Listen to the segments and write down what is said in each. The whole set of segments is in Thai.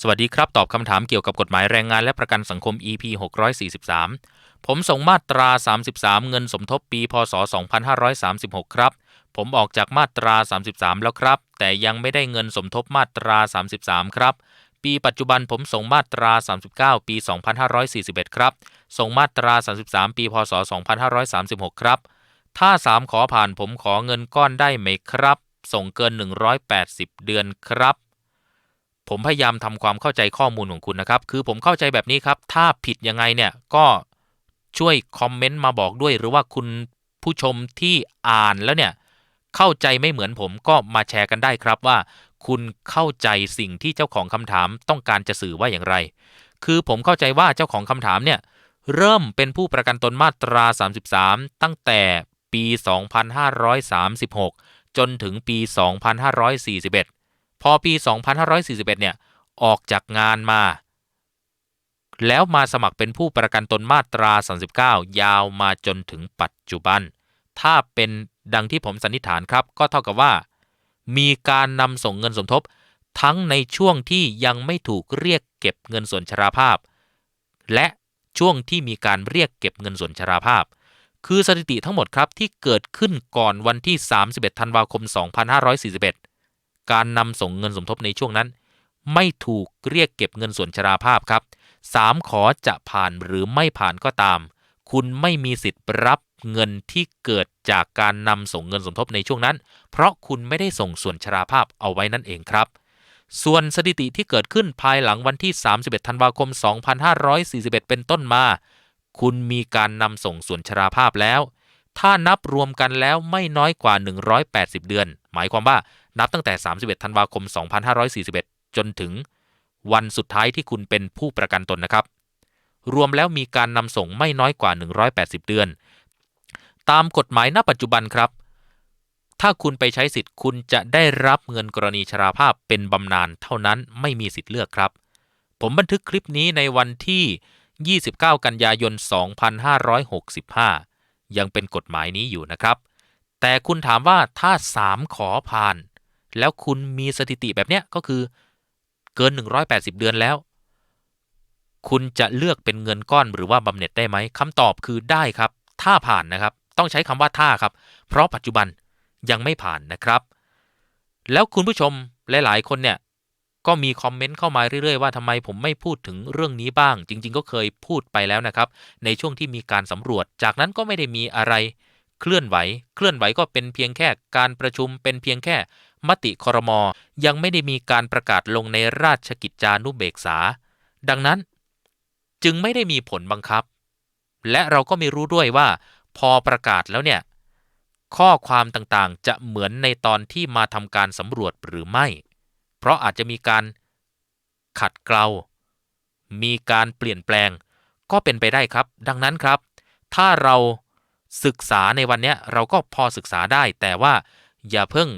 สวัสดีครับ ตอบคำถามเกี่ยวกับกฎหมายแรงงานและประกันสังคม EP 643 ผมส่งมาตรา 33 เงินสมทบปี พศ 2536 ครับ ผมออกจากมาตรา 33 แล้วครับ แต่ยังไม่ได้เงินสมทบมาตรา 33 ครับ ปีปัจจุบันผมส่งมาตรา 39 ปี 2541 ครับ ส่งมาตรา 33 ปี พศ 2536 ครับ ถ้า 3 ขอผ่านผมขอเงินก้อนได้ไหมครับ ส่งเกิน 180 เดือนครับ ผมพยายามทำความเข้าใจข้อมูลของคุณนะครับ คือผมเข้าใจแบบนี้ครับ ถ้าผิดยังไงเนี่ยก็ช่วยคอมเมนต์มาบอกด้วย หรือว่าคุณผู้ชมที่อ่านแล้วเนี่ยเข้าใจไม่เหมือนผมก็มาแชร์กันได้ครับว่า คุณเข้าใจสิ่งที่เจ้าของคำถามต้องการจะสื่อว่าอย่างไร คือผมเข้าใจว่าเจ้าของคำถามเนี่ยเริ่มเป็นผู้ประกันตนมาตรา 33 ตั้งแต่ปี 2536 จนถึงปี 2541 พอปี 2541 เนี่ย ออกจากงานมา แล้วมาสมัครเป็นผู้ประกันตนมาตรา 39 ยาวมาจนถึงปัจจุบัน ถ้าเป็นดังที่ผมสันนิษฐานครับ ก็เท่ากับว่า มีการนำส่งเงินสมทบ ทั้งในช่วงที่ยังไม่ถูกเรียกเก็บเงินส่วนชราภาพ และช่วงที่มีการเรียกเก็บเงินส่วนชราภาพ คือสถิติทั้งหมดครับที่เกิดขึ้นก่อนวันที่ 31 ธันวาคม 2541 การนำส่งเงินสมทบในช่วงนั้น ไม่ถูกเรียกเก็บเงินส่วนชราภาพครับ 3 ขอจะผ่านหรือไม่ผ่านก็ตาม คุณไม่มีสิทธิ์รับเงินที่เกิดจากการนำส่งเงินสมทบในช่วงนั้น เพราะคุณไม่ได้ส่งส่วนชราภาพเอาไว้นั่นเองครับส่วนสถิติที่เกิดขึ้นภายหลังวันที่ 31 ธันวาคม 2541 เป็นต้นมา คุณมีการนำส่งส่วนชราภาพแล้ว ถ้านับรวมกันแล้วไม่น้อยกว่า 180 เดือน หมายความว่านับตั้งแต่ 31 ธันวาคม 2541 จนถึง วันสุดท้ายที่คุณเป็นผู้ประกันตนนะครับ รวมแล้วมีการนำส่งไม่น้อยกว่า 180 เดือน ตามกฎหมายณปัจจุบันครับ ถ้าคุณไปใช้สิทธิ์คุณจะได้รับเงินกรณีชราภาพเป็นบำนาญเท่านั้นไม่มีสิทธิ์เลือกครับ ผมบันทึกคลิปนี้ในวันที่ 29 กันยายน 2565 ยังเป็นกฎหมายนี้อยู่นะครับ แต่คุณถามว่าถ้า 3 ขอผ่าน แล้วคุณมีสถิติแบบเนี้ยก็คือเกิน 180 เดือนแล้ว คุณจะเลือกเป็นเงินก้อนหรือว่าบำเหน็จได้ไหมคำตอบคือได้ครับ ถ้าผ่านนะครับ ต้องใช้คำว่าถ้าครับ เพราะปัจจุบันยังไม่ผ่านนะครับ แล้วคุณผู้ชมหลาย ๆ คนเนี่ย ก็มีคอมเมนต์เข้ามาเรื่อยๆว่าทำไมผมไม่พูดถึงเรื่องนี้บ้าง จริง ๆ ก็เคยพูดไปแล้วนะครับ ในช่วงที่มีการสำรวจ จากนั้นก็ไม่ได้มีอะไรเคลื่อนไหว เคลื่อนไหวก็เป็นเพียงแค่การประชุมเป็นเพียงแค่มติครมยังไม่ได้มีการประกาศลงในราชกิจจานุเบกษา ดังนั้นจึงไม่ได้มีผลบังคับ และเราก็ไม่รู้ด้วยว่า พอประกาศแล้วเนี่ย ข้อความต่างๆ จะเหมือนในตอนที่มาทำการสำรวจหรือไม่ เพราะอาจจะมีการขัดเกลา มีการเปลี่ยนแปลง ก็เป็นไปได้ครับ ดังนั้นครับ ถ้าเราศึกษาในวันนี้เราก็พอศึกษาได้ แต่ว่าอย่าเพิ่ง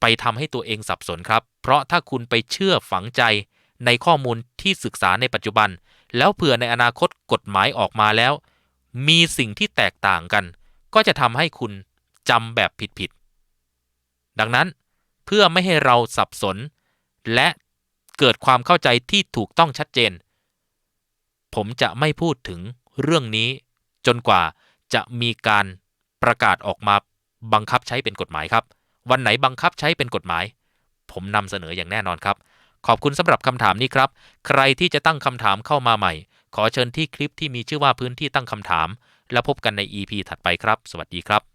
ไปทำให้ตัวเองสับสนครับ เพราะถ้าคุณไปเชื่อฝังใจในข้อมูลที่ศึกษาในปัจจุบัน แล้วเผื่อในอนาคตกฎหมายออกมาแล้ว มีสิ่งที่แตกต่างกัน ก็จะทำให้คุณจำแบบผิดๆดังนั้น เพื่อไม่ให้เราสับสน และเกิดความเข้าใจที่ถูกต้องชัดเจน ผมจะไม่พูดถึงเรื่องนี้จนกว่าจะมีการประกาศออกมาบังคับใช้เป็นกฎหมายครับ วันไหนบังคับใช้เป็นกฎหมาย ผมนำเสนออย่างแน่นอนครับ ขอบคุณสำหรับคำถามนี้ครับ ใครที่จะตั้งคำถามเข้ามาใหม่ ขอเชิญที่คลิปที่มีชื่อว่าพื้นที่ตั้งคำถาม แล้วพบกันใน EP ถัดไปครับ สวัสดีครับ